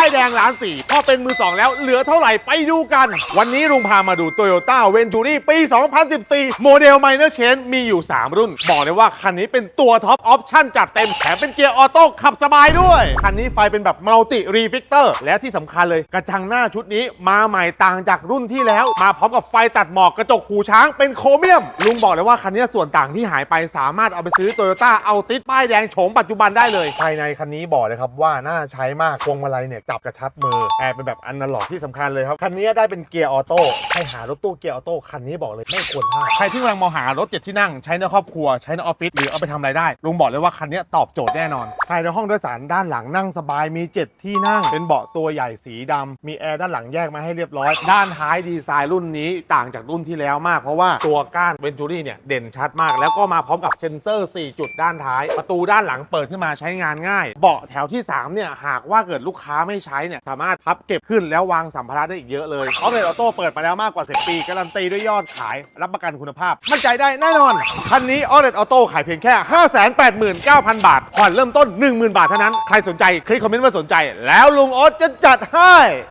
ป้ายแดงล้านสี่พอเป็นมือสองแล้วเหลือเท่าไหร่ไปดูกัน วันนี้ลุงพามาดู Toyota Venturi ปี 2014 โมเดล Minor Change มีอยู่ 3 รุ่น บอกเลยว่าคันนี้เป็นตัวท็อปออปชั่นจัดเต็มแถมเป็นเกียร์ออโต้ขับสบายด้วย คันนี้ไฟเป็นแบบมัลติรีฟิกเตอร์และที่สำคัญเลยกระจังหน้าชุดนี้มาใหม่ต่างจากรุ่นที่แล้ว มาพร้อมกับไฟตัดหมอกกระจกหูช้างเป็นโครเมียม ลุงบอกเลยว่าคันนี้ส่วนต่างที่หายไปสามารถเอาไปซื้อ Toyota เอาติดป้ายแดงโฉมปัจจุบันได้เลย ภายในคันนี้บอกเลยครับว่าน่าใช้มากพวงมาลัยเนี่ยจับกระชับมือแอร์เป็นแบบอนาล็อกที่สำคัญเลยครับ คันนี้ได้เป็นเกียร์ออโต้ใครหารถตู้เกียร์ออโต้คันนี้บอกเลยไม่ควรพลาดใครที่กำลังมองหารถเจ็ดที่นั่งใช้ในครอบครัวใช้ในออฟฟิศหรือเอาไปทำอะไรได้ลุงบอกเลยว่าคันนี้ตอบโจทย์แน่นอนภายในห้องโดยสารด้านหลังนั่งสบายมี 7 ที่นั่ง เป็นเบาะตัวใหญ่สีดำมีแอร์ด้านหลังแยกมาให้เรียบร้อย ด้านท้ายดีไซน์รุ่นนี้ต่างจากรุ่นที่แล้วมากเพราะว่าตัวก้านเวนจูรี่เนี่ยเด่นชัดมาก แล้วก็มาพร้อมกับเซ็นเซอร์ 4 จุดด้านท้าย ประตูด้านหลังเปิดขึ้นมาใช้งานง่าย เบาะแถวที่ 3 เนี่ยหากว่าเกิดลูกค้าไม่ใช้เนี่ยสามารถพับเก็บขึ้นแล้ววางสัมภาระได้อีกเยอะเลยออฟเลตออโต้เปิดมาแล้วมากกว่า10ปีการันตีด้วยยอดขาย รับประกันคุณภาพมั่นใจได้แน่นอน คันนี้ออฟเลตออโต้ขายเพียงแค่ 589,000 บาทผ่อนเริ่มต้น 10,000 บาทเท่านั้น ใครสนใจคลิกคอมเมนต์ว่าสนใจ แล้วลุงโอ๊ตจะจัดให้